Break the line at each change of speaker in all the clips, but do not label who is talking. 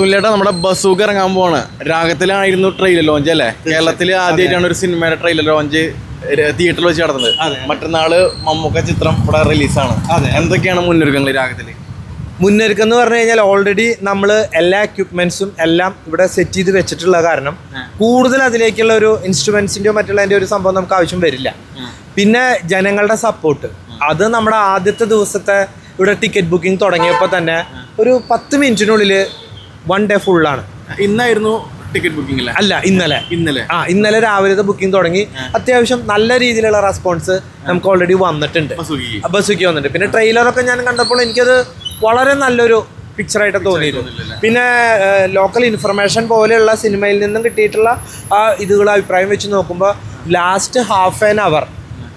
സുനിലേട്ടാ നമ്മുടെ ബസൂക്ക് ഇറങ്ങാൻ പോവാണ്. രാഗത്തിലായിരുന്നു ട്രെയിലർ ലോഞ്ച് അല്ലേ? കേരളത്തിൽ ആദ്യമായിട്ടാണ് ഒരു സിനിമയുടെ ട്രെയിലർ ലോഞ്ച് തിയേറ്ററിൽ വെച്ച് നടന്നത്. മറ്റന്നാൾ മമ്മൂക്ക ചിത്രം ഇവിടെ റിലീസാണ്. എന്തൊക്കെയാണ് മുന്നൊരുക്കങ്ങൾ രാഗത്തിൽ?
മുന്നൊരുക്കം എന്ന് പറഞ്ഞു കഴിഞ്ഞാൽ ഓൾറെഡി നമ്മൾ എല്ലാ എക്യുപ്മെന്റ്സും എല്ലാം ഇവിടെ സെറ്റ് ചെയ്ത് വെച്ചിട്ടുള്ള കാരണം കൂടുതൽ അതിലേക്കുള്ള ഒരു ഇൻസ്ട്രുമെന്റ്സിന്റെയോ മറ്റുള്ളതിന്റെ ഒരു സംഭവം നമുക്ക് ആവശ്യം വരില്ല. പിന്നെ ജനങ്ങളുടെ സപ്പോർട്ട് അത് നമ്മുടെ ആദ്യത്തെ ദിവസത്തെ ഇവിടെ ടിക്കറ്റ് ബുക്കിംഗ് തുടങ്ങിയപ്പോൾ തന്നെ ഒരു പത്ത് മിനിറ്റിനുള്ളിൽ വൺ ഡേ ഫുള്ളാണ്
ഇന്നായിരുന്നു ടിക്കറ്റ് ബുക്കിംഗ് അല്ലേ
അല്ല ഇന്നലെ.
ഇന്നലെ.
ആ ഇന്നലെ രാവിലത്തെ ബുക്കിംഗ് തുടങ്ങി. അത്യാവശ്യം നല്ല രീതിയിലുള്ള റെസ്പോൺസ് നമുക്ക് ഓൾറെഡി വന്നിട്ടുണ്ട്. ബസ്സുക്ക് വന്നിട്ടുണ്ട്. പിന്നെ ട്രെയിലറൊക്കെ ഞാൻ കണ്ടപ്പോൾ എനിക്കത് വളരെ നല്ലൊരു പിക്ചറായിട്ട് തോന്നിയിരുന്നു. പിന്നെ ലോക്കൽ ഇൻഫർമേഷൻ പോലെയുള്ള സിനിമയിൽ നിന്നും കിട്ടിയിട്ടുള്ള ആ ഇതുകൾ അഭിപ്രായം വെച്ച് നോക്കുമ്പോൾ last half an hour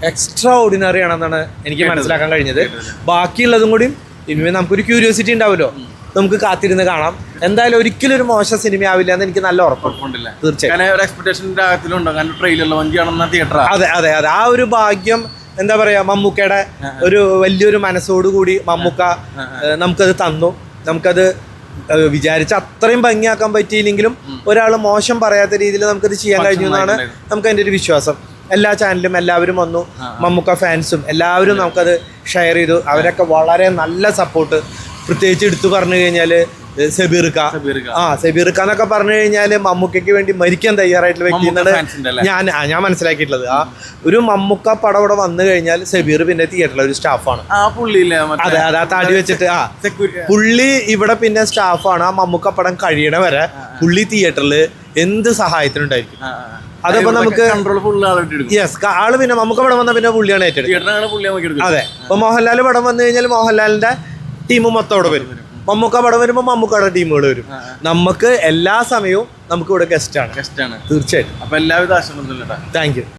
extraordinary ആണെന്നാണ് എനിക്ക് മനസ്സിലാക്കാൻ കഴിഞ്ഞത്. ബാക്കിയുള്ളതും കൂടി ഇനിമേ നമുക്കൊരു ക്യൂരിയോസിറ്റി ഉണ്ടാവുമല്ലോ. നമുക്ക് കാത്തിരുന്ന് കാണാം. എന്തായാലും ഒരിക്കലും ഒരു മോശം സിനിമയാവില്ല എന്ന് എനിക്ക് നല്ല ഉറപ്പുണ്ട്
ഉറപ്പുണ്ടല്ലേ?
തീർച്ചയായും അതെ അതെ അതെ. ആ ഒരു ഭാഗ്യം എന്താ പറയാ മമ്മൂക്കയുടെ ഒരു വലിയൊരു മനസ്സോടുകൂടി മമ്മൂക്ക ഏഹ്, നമുക്കത് തന്നു. നമുക്കത് വിചാരിച്ച അത്രയും ഭംഗിയാക്കാൻ പറ്റിയില്ലെങ്കിലും ഒരാൾ മോശം പറയാത്ത രീതിയിൽ നമുക്കത് ചെയ്യാൻ കഴിഞ്ഞു. എന്നാണ് നമുക്ക് അതിന്റെ ഒരു വിശ്വാസം. എല്ലാ ചാനലും എല്ലാവരും വന്നു. മമ്മൂക്ക ഫാൻസും എല്ലാവരും നമുക്കത് ഷെയർ ചെയ്തു. അവരൊക്കെ വളരെ നല്ല സപ്പോർട്ട് പ്രത്യേകിച്ച് എടുത്തു പറഞ്ഞു കഴിഞ്ഞാൽ സെബീർക്ക. ആ സെബീർക്ക എന്നൊക്കെ പറഞ്ഞു കഴിഞ്ഞാൽ മമ്മൂക്കയ്ക്ക് വേണ്ടി മരിക്കാൻ തയ്യാറായിട്ടുള്ള വ്യക്തി എന്നാണ്? ഞാൻ ഞാൻ മനസ്സിലാക്കിയിട്ടുള്ളത്. ആ ഒരു മമ്മൂക്ക പടം ഇവിടെ വന്നു കഴിഞ്ഞാൽ സെബീർ പിന്നെ തിയേറ്ററിലെ ഒരു സ്റ്റാഫാണ്. അതെ അതെ ആ താടി വെച്ചിട്ട് ആ. പുള്ളി ഇവിടെ പിന്നെ സ്റ്റാഫാണ്. ആ മമ്മൂക്ക പടം കഴിയണ വരെ പുള്ളി തിയേറ്ററിൽ എന്ത് സഹായത്തിനുണ്ടായിരിക്കും? അതിപ്പോ നമുക്ക് യെസ് ആൾ പിന്നെ മമ്മൂക്ക പടം വന്ന പിന്നെ പുള്ളിയാണ് ഏറ്റെടുത്തത് അതെ. ഇപ്പൊ മോഹൻലാൽ പടം വന്നു കഴിഞ്ഞാൽ മോഹൻലാലിന്റെ ടീം മൊത്തം അവിടെ വരും. മമ്മൂക്ക പടം വരുമ്പോൾ മമ്മൂക്കയുടെ ടീമുകൾ വരും. നമുക്ക് എല്ലാ സമയവും നമുക്ക് ഇവിടെ ഗസ്റ്റ് ആണ്.
ഗസ്റ്റ് ആണ്.
തീർച്ചയായിട്ടും.
അപ്പൊ എല്ലാവിധ ആശംസകളും
താങ്ക് യു